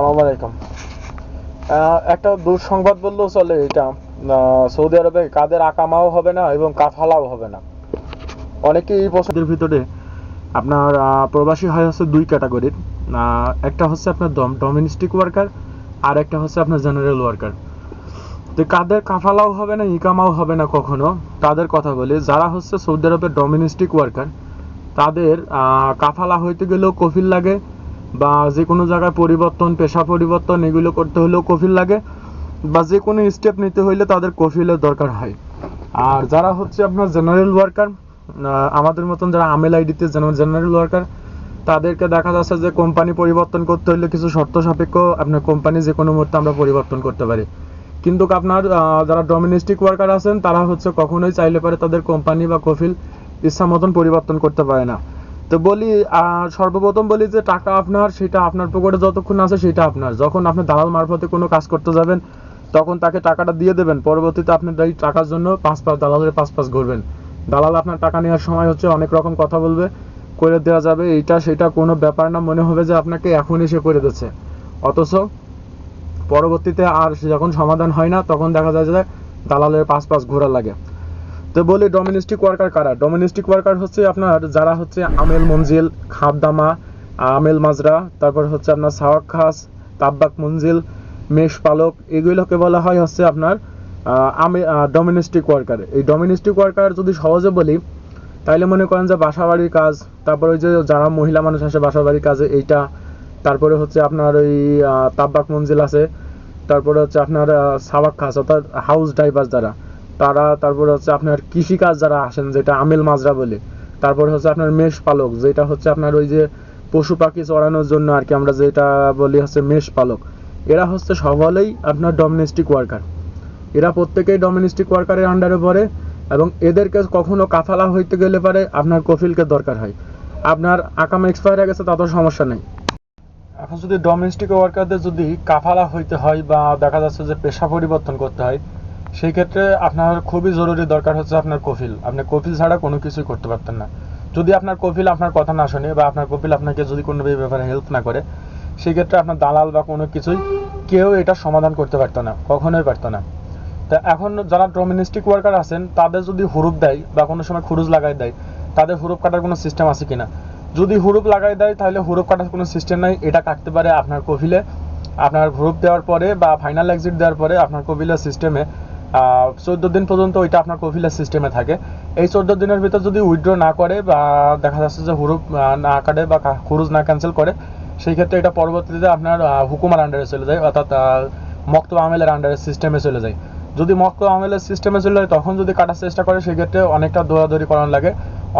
সালাম আলাইকুম। একটা দুঃসংবাদ বললেও চলে এটা। সৌদি আরবে কাদের আকামাও হবে না এবং কাফালাও হবে না। অনেকেই এই প্রশ্নের ভিতরে আপনার প্রবাসী হয় হচ্ছে দুই ক্যাটাগরির। একটা হচ্ছে আপনার ডোমেস্টিক ওয়ার্কার, আর একটা হচ্ছে আপনার জেনারেল ওয়ার্কার। তো কাদের কাফালাও হবে না, ইকামাও হবে না কখনো? তাদের কথা বলি, যারা হচ্ছে সৌদি আরবের ডোমেস্টিক ওয়ার্কার, তাদের কাফালা হইতে গেলেও কফিল লাগে বা যে কোনো জায়গায় পরিবর্তন, পেশা পরিবর্তন, এগুলো করতে হলেও কফিল লাগে বা যে কোনো স্টেপ নিতে হইলে তাদের কফিলের দরকার হয়। আর যারা হচ্ছে আপনার জেনারেল ওয়ার্কার আমাদের মতন যারা আমেল আইডিতে জেনারেল ওয়ার্কার তাদেরকে দেখা যাচ্ছে যে কোম্পানি পরিবর্তন করতে হলে কিছু শর্ত সাপেক্ষ আপনার কোম্পানি যে কোনো মুহূর্তে আমরা পরিবর্তন করতে পারি। কিন্তু আপনার যারা ডোমেস্টিক ওয়ার্কার আছেন, তারা হচ্ছে কখনোই চাইলে পারে তাদের কোম্পানি বা কফিল ইচ্ছা মতন পরিবর্তন করতে পারে না। তো বলি সর্বপ্রথম বলি যে টাকা আপনার, সেটা আপনার পকেটে যতক্ষণ আছে সেটা আপনার। যখন আপনি দালাল মারফতে কোনো কাজ করতে যাবেন, তখন তাকে টাকাটা দিয়ে দেবেন। পরবর্তীতে আপনি এই টাকার জন্য পাঁচ পাঁচ, দালালের পাঁচ পাঁচ ঘুরবেন। দালাল আপনার টাকা নেওয়ার সময় হচ্ছে অনেক রকম কথা বলবে, করে দেওয়া যাবে। এইটা সেটা কোনো ব্যাপার না, মনে হবে যে আপনাকে এখন এসে করে দিচ্ছে। অথচ পরবর্তীতে আর যখন সমাধান হয় না, তখন দেখা যায় যে দালালের পাঁচ পাঁচ ঘোরা লাগে। তো বলি ডোমেস্টিক ওয়ার্কার কারা? ডোমেস্টিক ওয়ার্কার হচ্ছে আপনার যারা হচ্ছে আমেল মঞ্জিল, খাবদামা, আমেল মাজরা, তারপর হচ্ছে আপনার সাওয়াক খাস, তাব্বাক মঞ্জিল, মেষ পালক, এগুলোকে বলা হয় হচ্ছে আপনার আমে ডোমেস্টিক ওয়ার্কার এই ডোমিনিস্টিক ওয়ার্কার যদি সহজে বলি, তাইলে মনে করেন যে বাসা বাড়ির কাজ, তারপরে ওই যে যারা মহিলা মানুষ আসে বাসা বাড়ির কাজে, এইটা, তারপরে হচ্ছে আপনার ওই তাব্বাক মঞ্জিল আছে, তারপরে হচ্ছে আপনার সাবাক খাস, অর্থাৎ হাউস ড্রাইভার যারা তারা, তারপরে হচ্ছে আপনার কৃষিকাজ যারা আসেন, যেটা আমেল মাজরা বলে, তারপরে হচ্ছে আপনার মেষ পালক, যেটা হচ্ছে আপনার ওই যে পশু পাখি চড়ানোর জন্য আর কি আমরা যেটা বলি হচ্ছে মেষ পালক, এরা হচ্ছে সকলেই আপনার ডোমেস্টিক ওয়ার্কার এরা প্রত্যেকেই ডোমেস্টিক ওয়ার্কারের আন্ডারে পড়ে এবং এদেরকে কখনো কাফালা হইতে গেলে পারে আপনার কফিলকে দরকার হয়। আপনার আকাম এক্সপায়ার হয়ে গেছে তাতেও সমস্যা নেই। এখন যদি ডোমেস্টিক ওয়ার্কারদের যদি কাফালা হইতে হয় বা দেখা যাচ্ছে যে পেশা পরিবর্তন করতে হয় সেই ক্ষেত্রে আপনার খুবই জরুরি দরকার হচ্ছে আপনার কফিল। আপনি কফিল ছাড়া কোনো কিছুই করতে পারতেন না। যদি আপনার কফিল আপনার কথা না শোনে বা আপনার কফিল আপনাকে যদি কোনো ব্যাপারে হেল্প না করে, সেই ক্ষেত্রে আপনার দালাল বা কোনো কিছুই কেউ এটা সমাধান করতে পারতো না, কখনোই পারতো না। তা এখন যারা ডোমেস্টিক ওয়ার্কার আছেন, তাদের যদি হুরুপ দেয় বা কোনো সময় খুরুজ লাগাই দেয়, তাদের হুরুপ কাটার কোনো সিস্টেম আছে কিনা? যদি হুরুপ লাগাই দেয়, তাহলে হুরুপ কাটার কোনো সিস্টেম নাই। এটা কাটতে পারে আপনার কফিলে। আপনার হুরুপ দেওয়ার পরে বা ফাইনাল এক্সিট দেওয়ার পরে আপনার কফিলের সিস্টেমে চোদ্দ দিন পর্যন্ত ওইটা আপনার কফিলের সিস্টেমে থাকে। এই চোদ্দ দিনের ভিতর যদি উইথড্র না করে বা দেখা যাচ্ছে যে হুরুপ না কাটে বা খুরুজ না ক্যান্সেল করে সেই ক্ষেত্রে এটা পরবর্তীতে আপনার হুকুমার আন্ডারে চলে যায় অর্থাৎ আহ, মক্তব আমেলের আন্ডারে সিস্টেমে চলে যায়। যদি মক্তব আমেলের সিস্টেমে চলে যায় তখন যদি কাটার চেষ্টা করে সেক্ষেত্রে অনেকটা দৌড়াদৌড়ি করানো লাগে।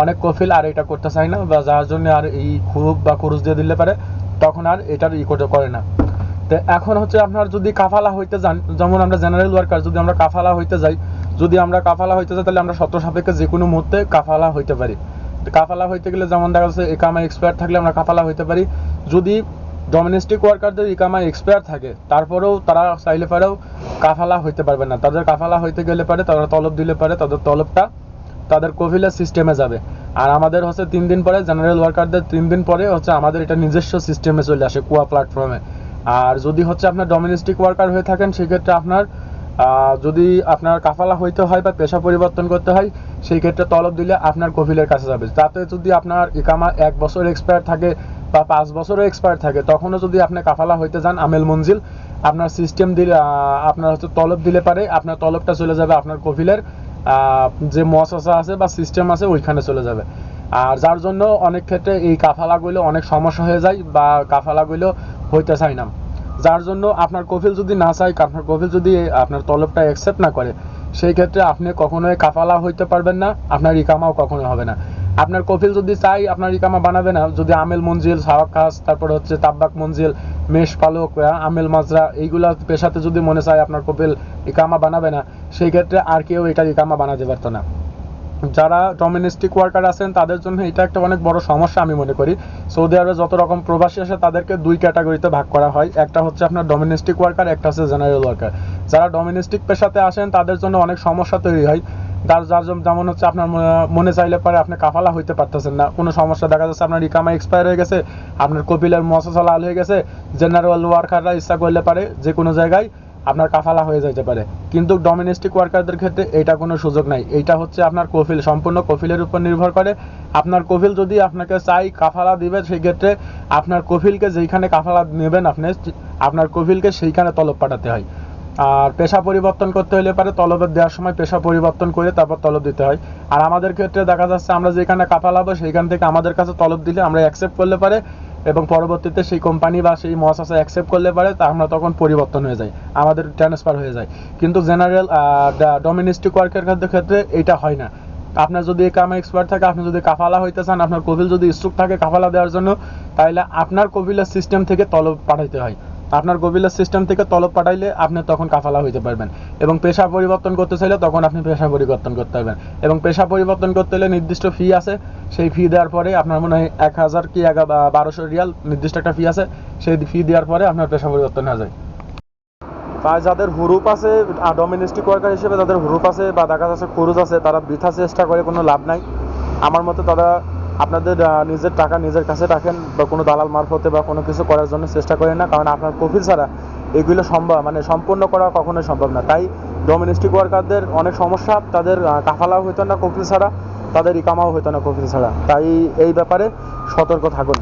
অনেক কফিল আর এটা করতে চায় না বা যার জন্য আর এই খুরুপ বা খুরুজ দিয়ে দিলে পারে তখন আর এটার ই করে না। তো এখন হচ্ছে আপনার যদি কাফালা হইতে যান, যেমন আমরা জেনারেল ওয়ার্কার যদি আমরা কাফালা হইতে যাই, যদি আমরা কাফালা হইতে যাই, তাহলে আমরা শর্ত সাপেক্ষে যে কোনো মুহূর্তে কাফালা হইতে পারি। কাফালা হইতে গেলে যেমন দেখা যাচ্ছে একামা এক্সপায়ার থাকলে আমরা কাফালা হইতে পারি। যদি ডোমেস্টিক ওয়ার্কারদের ইকামা এক্সপায়ার থাকে, তারপরেও তারা চাইলে পারেও কাফালা হইতে পারবে না। তাদের কাফালা হইতে গেলে পারে, তারা তলব দিলে পারে, তাদের তলবটা তাদের কোভিলের সিস্টেমে যাবে। আর আমাদের হচ্ছে তিন দিন পরে জেনারেল ওয়ার্কারদের তিন দিন পরে হচ্ছে আমাদের এটা নিজস্ব সিস্টেমে চলে আসে কুয়া প্ল্যাটফর্মে আর যদি হচ্ছে আপনার ডোমেস্টিক ওয়ার্কার হয়ে থাকেন, সেক্ষেত্রে আপনার যদি আপনার কাফালা হইতে হয় বা পেশা পরিবর্তন করতে হয় সেই ক্ষেত্রে তলব দিলে আপনার কফিলের কাছে যাবে। তাতে যদি আপনার ইকামা এক বছর এক্সপায়ার থাকে বা পাঁচ বছরও এক্সপায়ার থাকে, তখনও যদি আপনি কাফালা হইতে যান, আমেল মঞ্জিল, আপনার সিস্টেম দিলে আপনার হচ্ছে তলব দিলে পারে, আপনার তলবটা চলে যাবে আপনার কফিলের যে মশাসা আছে বা সিস্টেম আছে, ওইখানে চলে যাবে। আর যার জন্য অনেক ক্ষেত্রে এই কাফালাগুলো অনেক সমস্যা হয়ে যায় বা কাফালাগুলো হইতে চায় না। যার জন্য আপনার কফিল যদি না চায়, আপনার কফিল যদি আপনার তলবটা অ্যাকসেপ্ট না করে, সেই ক্ষেত্রে আপনি কখনোই কাফালা হইতে পারবেন না, আপনার ইকামাও কখনো হবে না। আপনার কফিল যদি চাই আপনার ইকামা বানাবে না। যদি আমেল মঞ্জিল সাওয়াক খাস তারপরে হচ্ছে তাব্বাক মঞ্জিল, মেষ পালক আমেল মাজরা, এইগুলা পেশাতে যদি মনে চায় আপনার কপিল ইকামা বানাবে না, সেই ক্ষেত্রে আর কেউ এটা ইকামা বানাতে পারতো না। যারা ডোমেস্টিক ওয়ার্কার আছেন, তাদের জন্য এটা একটা অনেক বড় সমস্যা আমি মনে করি। সৌদি আরবে যত রকম প্রবাসী আসে, তাদেরকে দুই ক্যাটাগরিতে ভাগ করা হয়। একটা হচ্ছে আপনার ডোমেস্টিক ওয়ার্কার একটা হচ্ছে জেনারেল ওয়ার্কার যারা ডোমেস্টিক পেশাতে আসেন, তাদের জন্য অনেক সমস্যা তৈরি হয়। যার যার যেমন হচ্ছে আপনার মনে- চাইলে পরে আপনি কাফালা হইতে পারতেছেন না। কোনো সমস্যা, দেখা যাচ্ছে আপনার ইকামা এক্সপায়ার হয়ে গেছে, আপনার কপিলের মশা লাল হয়ে গেছে জেনারেল ওয়ার্কাররা ইচ্ছা করলে পারে যে কোনো জায়গায়। আপনার কাফালা হয়ে যেতে পারে। কিন্তু ডোমেস্টিক ওয়ার্কারদের ক্ষেত্রে এটা কোনো সুযোগ নাই। এইটা হচ্ছে আপনার কফিল, সম্পূর্ণ কফিলের উপর নির্ভর করে। আপনার কফিল যদি আপনাকে চাই কাফালা দিবে সেই ক্ষেত্রে আপনার কফিলকে যেইখানে কাফালা নেবেন আপনি, আপনার কফিলকে সেইখানে তলব পাঠাতে হয়। আর পেশা পরিবর্তন করতে হলে পারে, তলবের দেওয়ার সময় পেশা পরিবর্তন করে তারপর তলব দিতে হয়। আর আমাদের ক্ষেত্রে দেখা যাচ্ছে আমরা যেখানে কাফালাবো সেইখান থেকে আমাদের কাছে তলব দিলে আমরা অ্যাকসেপ্ট করলে পারে। এবং পরবর্তীতে সেই কোম্পানি বা সেই মহাশাসা অ্যাকসেপ্ট করলে পারে তা আমরা তখন পরিবর্তন হয়ে যাই, আমাদের ট্রান্সফার হয়ে যায়। কিন্তু জেনারেল ডোমিনিস্টিক ওয়ার্কের ক্ষেত্রে এটা হয় না। আপনার যদি কামে এক্সপার্ট থাকে, আপনি যদি কাফালা হইতে চান, আপনার কফিল যদি ইচ্ছুক থাকে কাফালা দেওয়ার জন্য তাহলে আপনার কফিলের সিস্টেম থেকে তলব পাঠাইতে হয়। আপনার কবিলের সিস্টেম থেকে তলব পাঠাইলে আপনি তখন কাফালা হইতে পারবেন। এবং পেশা পরিবর্তন করতে চাইলে তখন আপনি পেশা পরিবর্তন করতে পারবেন। এবং পেশা পরিবর্তন করতে হলে নির্দিষ্ট ফি আছে। সেই ফি দেওয়ার পরে আপনার মনে হয় এক হাজার কি এক বারোশো রিয়াল নির্দিষ্ট একটা ফি আছে। সেই ফি দেওয়ার পরে আপনার পেশা পরিবর্তন হয়ে যায়। তাই যাদের হুরুপ আছে ডোমেস্টিক ওয়ার্কার হিসেবে যাদের হুরুপ আছে বা দেখা যাচ্ছে খরচ আছে, তারা বৃথা চেষ্টা করে কোনো লাভ নাই। আমার মতে তারা আপনাদের নিজের টাকা নিজের কাছে রাখেন বা কোনো দালাল মারফতে বা কোনো কিছু করার জন্য চেষ্টা করেন না, কারণ আপনার প্রফিট ছাড়া এগুলো সম্ভব মানে সম্পূর্ণ করা কখনোই সম্ভব না। তাই ডোমেস্টিক ওয়ার্কারদের অনেক সমস্যা, তাদের কাফালাও হইতো না কফিল ছাড়া, তাদের ইকামাও হইতো না কফিল ছাড়া। তাই এই ব্যাপারে সতর্ক থাকুন।